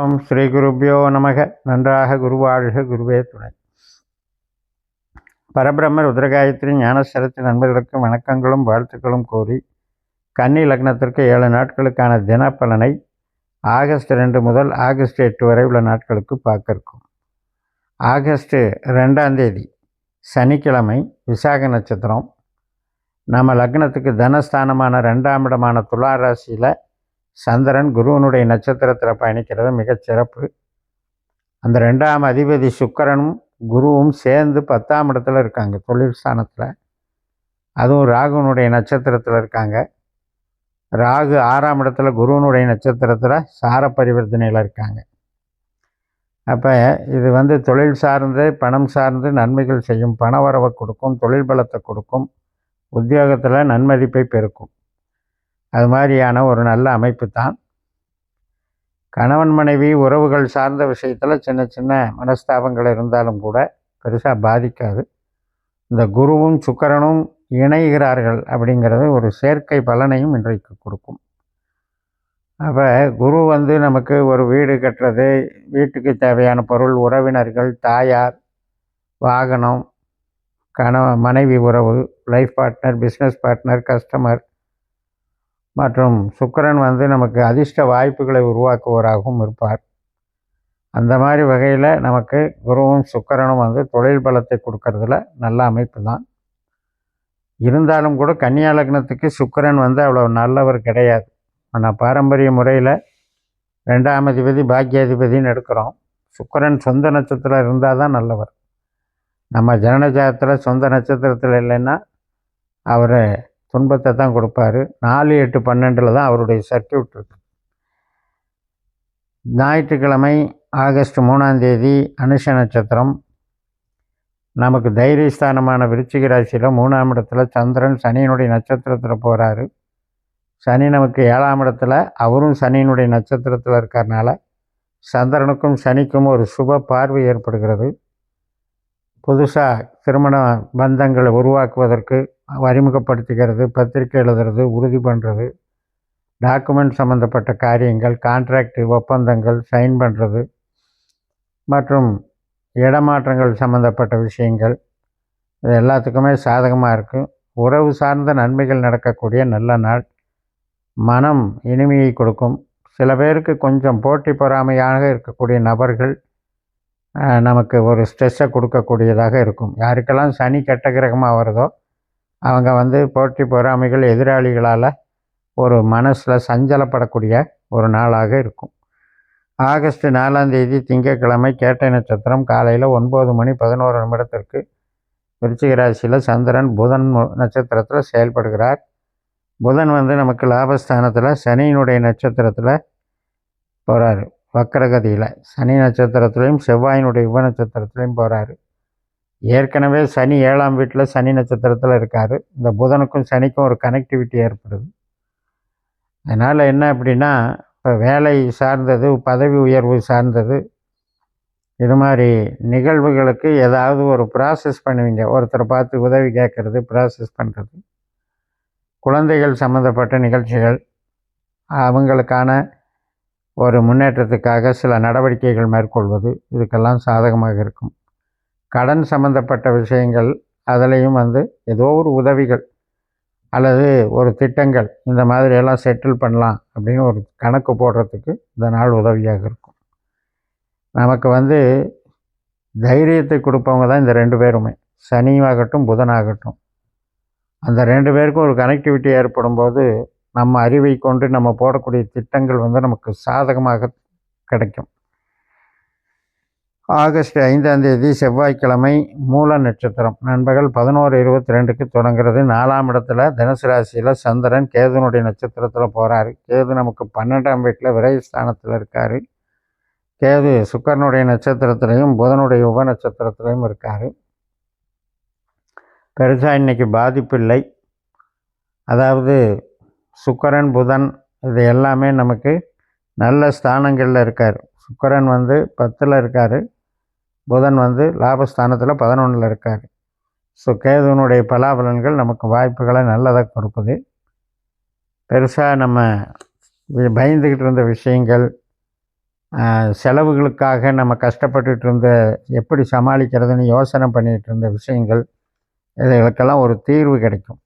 ஓம் ஸ்ரீ குருப்பியோ நமக. நன்றாக குருவாழ்க குருவே துணை. பரபிரம்ம ருத்ரகாயத்ரி ஞானசரத்து நண்பர்களுக்கு வணக்கங்களும் வாழ்த்துக்களும் கோரி கன்னி லக்னத்திற்கு ஏழு நாட்களுக்கான தினப்பலனை ஆகஸ்ட் ரெண்டு முதல் ஆகஸ்ட் எட்டு வரை உள்ள நாட்களுக்கு பார்க்க இருக்கும் ஆகஸ்ட் ரெண்டாம் தேதி சனிக்கிழமை விசாக நட்சத்திரம். நம்ம லக்னத்துக்கு தனஸ்தானமான ரெண்டாம் இடமான துலா ராசியில் சந்திரன் குருவனுடைய நட்சத்திரத்தில் பயணிக்கிறது மிகச் சிறப்பு. அந்த ரெண்டாம் அதிபதி சுக்கரனும் குருவும் சேர்ந்து பத்தாம் இடத்துல இருக்காங்க தொழில் ஸ்தானத்தில். அதுவும் ராகுனுடைய நட்சத்திரத்தில் இருக்காங்க. ராகு ஆறாம் இடத்துல குருவனுடைய நட்சத்திரத்தில் சார பரிவர்த்தனையில் இருக்காங்க. அப்போ இது வந்து தொழில் சார்ந்து பணம் சார்ந்து நன்மைகள் செய்யும் பண வரவை கொடுக்கும் தொழில் பலத்தை கொடுக்கும் உத்தியோகத்தில் நன்மதிப்பை பெருக்கும். அது மாதிரியான ஒரு நல்ல அமைப்பு தான் கணவன் மனைவி உறவுகள் சார்ந்த விஷயத்தில் சின்ன சின்ன மனஸ்தாபங்கள் இருந்தாலும் கூட பெருசாக பாதிக்காது. இந்த குருவும் சுக்கரனும் இணைகிறார்கள் அப்படிங்கிறது ஒரு சேர்க்கை பலனையும் இன்றைக்கு கொடுக்கும். அப்போ குரு வந்து நமக்கு ஒரு வீடு கட்டுறது வீட்டுக்கு தேவையான பொருள் உறவினர்கள் தாயார் வாகனம் கணவன் மனைவி உறவு life partner business partner customer மற்றும் சுக்கரன் வந்து நமக்கு அதிர்ஷ்ட வாய்ப்புகளை உருவாக்குவராகவும் இருப்பார். அந்த மாதிரி வகையில் நமக்கு குருவும் சுக்கரனும் வந்து தொழில் பலத்தை கொடுக்கறதுல நல்ல அமைப்பு தான். இருந்தாலும் கூட கன்னியா லக்னத்துக்கு சுக்கரன் வந்து அவ்வளோ நல்லவர் கிடையாது. ஆனால் பாரம்பரிய முறையில் ரெண்டாம் அதிபதி பாக்கியாதிபதினு எடுக்கிறோம். சுக்கரன் சொந்த நட்சத்திரம் இருந்தால் தான் நல்லவர். நம்ம ஜனனஜாதத்தில் சொந்த நட்சத்திரத்தில் இல்லைன்னா அவர் துன்பத்தை தான் கொடுப்பாரு. நாலு எட்டு பன்னெண்டில் தான் அவருடைய சர்க்கியூட் இருக்கு. ஞாயிற்றுக்கிழமை ஆகஸ்ட் மூணாம் தேதி அனுஷ நட்சத்திரம். நமக்கு தைரியஸ்தானமான விருச்சிக ராசியில் மூணாம் இடத்துல சந்திரன் சனியினுடைய நட்சத்திரத்தில் போகிறாரு சனி நமக்கு ஏழாம் இடத்துல அவரும் சனியினுடைய நட்சத்திரத்தில் இருக்கிறனால சந்திரனுக்கும் சனிக்கும் ஒரு சுப பார்வை ஏற்படுகிறது. புதுசாக திருமண பந்தங்களை உருவாக்குவதற்கு அறிமுகப்படுத்திக்கிறது பத்திரிக்கை எழுதுறது உறுதி பண்ணுறது டாக்குமெண்ட் சம்மந்தப்பட்ட காரியங்கள் கான்ட்ராக்ட் ஒப்பந்தங்கள் சைன் பண்ணுறது மற்றும் இடமாற்றங்கள் சம்மந்தப்பட்ட விஷயங்கள். இது எல்லாத்துக்குமே சாதகமாக இருக்கும் உறவு சார்ந்த நன்மைகள் நடக்கக்கூடிய நல்ல நாள். மனம் இனிமையை கொடுக்கும். சில பேருக்கு கொஞ்சம் போட்டி பொறாமையாக இருக்கக்கூடிய நபர்கள் நமக்கு ஒரு ஸ்ட்ரெஸ்ஸை கொடுக்கக்கூடியதாக இருக்கும். யாருக்கெல்லாம் சனி கெட்ட கிரகமாக வருதோ அவங்க வந்து போட்டி பொறாமைகள் எதிராளிகளால் ஒரு மனசில் சஞ்சலப்படக்கூடிய ஒரு நாளாக இருக்கும். ஆகஸ்ட் நாலாம் தேதி திங்கட்கிழமை கேட்டை நட்சத்திரம் காலையில் ஒன்பது மணி பதினோரு நிமிடத்திற்கு விருச்சிக ராசியில் சந்திரன் புதன் நட்சத்திரத்தில் செயல்படுகிறார். புதன் வந்து நமக்கு லாபஸ்தானத்தில் சனியினுடைய நட்சத்திரத்தில் போகிறாரு வக்கரகதியில் சனி நட்சத்திரத்துலேயும் செவ்வாயினுடைய யுவ நட்சத்திரத்துலேயும் போகிறாரு ஏற்கனவே சனி ஏழாம் வீட்டில் சனி நட்சத்திரத்தில் இருக்கார். இந்த புதனுக்கும் சனிக்கும் ஒரு கனெக்டிவிட்டி ஏற்படுது. அதனால் என்ன அப்படின்னா இப்போ வேலை சார்ந்தது பதவி உயர்வு சார்ந்தது இது மாதிரி நிகழ்வுகளுக்கு ஏதாவது ஒரு ப்ராசஸ் பண்ணுவீங்க. ஒருத்தரை பார்த்து உதவி கேட்குறது ப்ராசஸ் பண்ணுறது குழந்தைகள் சம்மந்தப்பட்ட நிகழ்ச்சிகள் அவங்களுக்கான ஒரு முன்னேற்றத்துக்காக சில நடவடிக்கைகள் மேற்கொள்வது இதுக்கெல்லாம் சாதகமாக இருக்கும். கடன் சம்மந்தப்பட்ட விஷயங்கள் அதுலேயும் வந்து ஏதோ ஒரு உதவிகள் அல்லது ஒரு திட்டங்கள் இந்த மாதிரி எல்லாம் செட்டில் பண்ணலாம் அப்படின்னு ஒரு கணக்கு போடுறதுக்கு இந்த நாள் உதவியாக இருக்கும். நமக்கு வந்து தைரியத்தை கொடுப்பவங்க தான் இந்த ரெண்டு பேருமே. சனியாகட்டும் புதனாகட்டும். அந்த ரெண்டு பேருக்கும் ஒரு கனெக்டிவிட்டி ஏற்படும் போது நம்ம அறிவை கொண்டு நம்ம போடக்கூடிய திட்டங்கள் வந்து நமக்கு சாதகமாக கிடைக்கும். ஆகஸ்ட் ஐந்தாம் தேதி செவ்வாய்க்கிழமை மூல நட்சத்திரம். நண்பகல் பதினோரு இருபத்தி ரெண்டுக்கு தொடங்குறது. நாலாம் இடத்துல தனுசு ராசியில் சந்திரன் கேதுனுடைய நட்சத்திரத்தில் போகிறாரு கேது நமக்கு பன்னெண்டாம் வீட்டில் விரைஸ்தானத்தில் இருக்கார். கேது சுக்கரனுடைய நட்சத்திரத்திலையும் புதனுடைய உப நட்சத்திரத்திலையும் இருக்கார். பெருசாக இன்றைக்கி பாதிப்பில்லை அதாவது சுக்கரன் புதன் இது எல்லாமே நமக்கு நல்ல ஸ்தானங்களில் இருக்கார். சுக்கரன் வந்து பத்தில் இருக்கார். புதன் வந்து லாபஸ்தானத்தில் பதினொன்றில் இருக்கார். ஸோ கேதுவனுடைய பலாபலன்கள் நமக்கு வாய்ப்புகளை நல்லதாக கொடுக்குது. பெருசாக நம்ம பயந்துக்கிட்டு இருந்த விஷயங்கள் செலவுகளுக்காக நம்ம கஷ்டப்பட்டுட்டு இருந்த எப்படி சமாளிக்கிறதுன்னு யோசனை பண்ணிகிட்டு இருந்த விஷயங்கள் இதுகளுக்கெல்லாம் ஒரு தீர்வு கிடைக்கும்.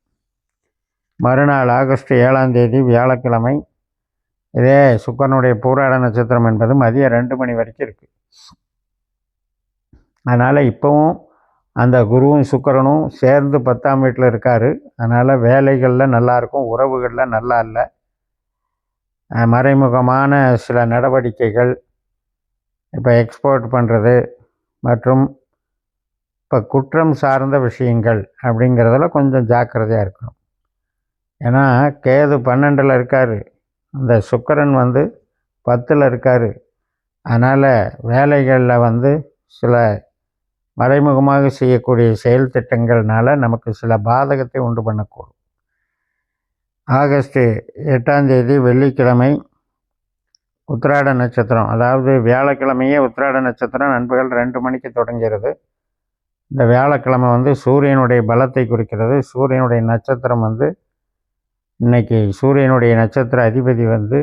மறுநாள் ஆகஸ்ட் ஏழாம் தேதி வியாழக்கிழமை. இதே சுக்கரனுடைய பூராட நட்சத்திரம் என்பது மதியம் ரெண்டு மணி வரைக்கும் இருக்குது அதனால் இப்போவும் அந்த குருவும் சுக்கரனும் சேர்ந்து பத்தாம் வீட்டில் இருக்கார். அதனால் வேலைகளில் நல்லாயிருக்கும் உறவுகளில் நல்லா இல்லை. மறைமுகமான சில நடவடிக்கைகள் இப்போ எக்ஸ்போர்ட் பண்ணுறது மற்றும் இப்போ குற்றம் சார்ந்த விஷயங்கள் அப்படிங்கிறதுல கொஞ்சம் ஜாக்கிரதையாக இருக்கணும். ஏன்னா கேது பன்னெண்டில் இருக்கார். அந்த சுக்கரன் வந்து பத்தில் இருக்கார். அதனால் வேலைகளில் வந்து சில மறைமுகமாக செய்யக்கூடிய செயல் திட்டங்கள்னால நமக்கு சில பாதகத்தை உண்டு பண்ணக்கூடும். ஆகஸ்ட் எட்டாம் தேதி வெள்ளிக்கிழமை உத்திராட நட்சத்திரம். அதாவது வியாழக்கிழமையே உத்திராட நட்சத்திரம். நண்பகல் ரெண்டு மணிக்கு தொடங்கிறது. இந்த வியாழக்கிழமை வந்து சூரியனுடைய பலத்தை குறிக்கிறது. சூரியனுடைய நட்சத்திரம் வந்து இன்னைக்கு சூரியனுடைய நட்சத்திர அதிபதி வந்து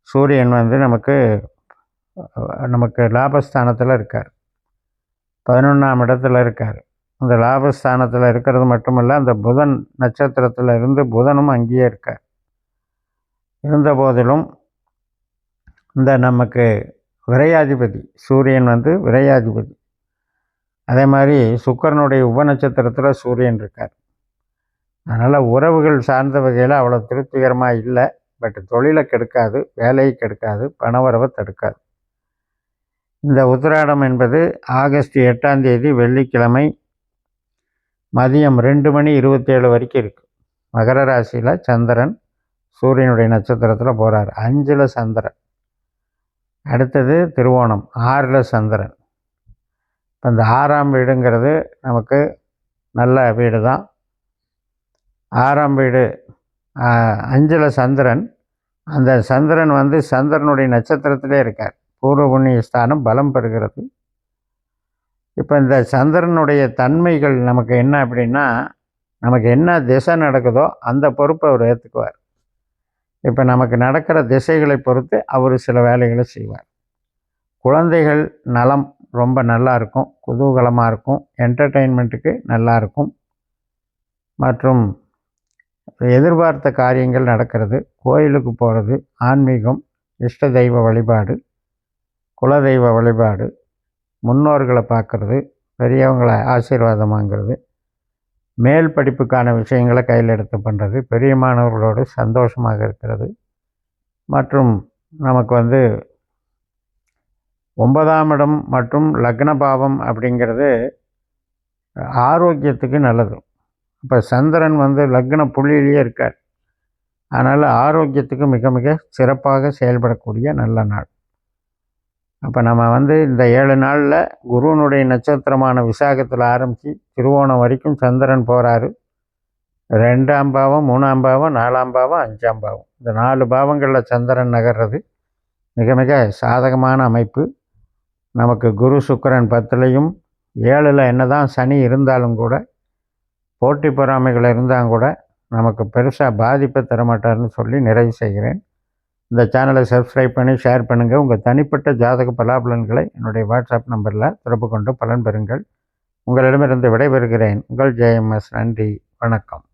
சூரியன் வந்து நமக்கு நமக்கு லாபஸ்தானத்தில் இருக்கார். பதினொன்றாம் இடத்துல இருக்கார். அந்த லாபஸ்தானத்தில் இருக்கிறது மட்டுமல்ல அந்த புதன் நட்சத்திரத்தில் இருந்து புதனும் அங்கேயே இருக்கார். இருந்த போதிலும் இந்த நமக்கு விரையாதிபதி சூரியன் வந்து விரையாதிபதி. அதே மாதிரி சுக்கரனுடைய உபநட்சத்திரத்தில் சூரியன் இருக்கார். அதனால் உறவுகள் சார்ந்த வகையில் அவ்வளோ திருப்திகரமாக இல்லை. பட் தொழிலை கெடுக்காது வேலையை கெடுக்காது பணவரவை தடுக்காது. இந்த உத்திராடம் என்பது ஆகஸ்ட் எட்டாம் தேதி வெள்ளிக்கிழமை மதியம் ரெண்டு மணி இருபத்தேழு வரைக்கும் இருக்குது மகர ராசியில் சந்திரன் சூரியனுடைய நட்சத்திரத்தில் போகிறார் அஞ்சில் சந்திரன். அடுத்தது திருவோணம் ஆறில் சந்திரன். இப்போ இந்த ஆறாம் வீடுங்கிறது நமக்கு நல்ல வீடு தான் ஆறாம் வீடு அஞ்சில் சந்திரன். அந்த சந்திரன் வந்து சந்திரனுடைய நட்சத்திரத்திலே இருக்கார். பூர்வ புண்ணிய ஸ்தானம் பலம் பெறுகிறது. இப்போ இந்த சந்திரனுடைய தன்மைகள் நமக்கு என்ன அப்படின்னா நமக்கு என்ன திசை நடக்குதோ அந்த பொறுப்பை அவர் ஏற்றுக்குவார் இப்போ நமக்கு நடக்கிற திசைகளை பொறுத்து அவர் சில வேலைகளை செய்வார். குழந்தைகள் நலம் ரொம்ப நல்லா இருக்கும் குதூகலமாக இருக்கும் என்டர்டெயின்மெண்ட்டுக்கு நல்லா இருக்கும். மற்றும் எதிர்பார்த்த காரியங்கள் நடக்கிறது. கோயிலுக்கு போகிறது ஆன்மீகம் இஷ்ட தெய்வ வழிபாடு குலதெய்வ வழிபாடு முன்னோர்களை பார்க்குறது பெரியவங்களை ஆசீர்வாதம் வாங்கிறது மேல் படிப்புக்கான விஷயங்களை கையில் எடுத்து பண்ணுறது பெரிய மாணவர்களோடு சந்தோஷமாக இருக்கிறது. மற்றும் நமக்கு வந்து ஒன்பதாம் இடம் மற்றும் லக்ன பாவம் அப்படிங்கிறது ஆரோக்கியத்துக்கு நல்லது. இப்போ சந்திரன் வந்து லக்ன புள்ளியிலேயே இருக்கார். அதனால் ஆரோக்கியத்துக்கு மிக மிக சிறப்பாக செயல்படக்கூடிய நல்ல நாள். அப்போ நம்ம வந்து இந்த ஏழு நாளில் குருவனுடைய நட்சத்திரமான விசாகத்தில் ஆரம்பித்து திருவோணம் வரைக்கும் சந்திரன் போகிறாரு ரெண்டாம் பாவம் மூணாம் பாவம் நாலாம் பாவம் அஞ்சாம் பாவம். இந்த நாலு பாவங்களில் சந்திரன் நகர்றது மிக மிக சாதகமான அமைப்பு. நமக்கு குரு சுக்கரன் பத்துலேயும் ஏழில் என்னதான் சனி இருந்தாலும் கூட போட்டி பொறாமைகள் இருந்தால் கூட நமக்கு பெருசாக பாதிப்பை தரமாட்டார்னு சொல்லி நிறைவு செய்கிறேன். இந்த சேனலை சப்ஸ்கிரைப் பண்ணி ஷேர் பண்ணுங்கள் உங்கள் தனிப்பட்ட ஜாதக பலாபலன்களை என்னுடைய வாட்ஸ்அப் நம்பரில் தொடர்பு கொண்டு பலன் பெறுங்கள். உங்களிடமிருந்து விடைபெறுகிறேன். உங்கள் ஜெயம்எஸ் நன்றி. வணக்கம்.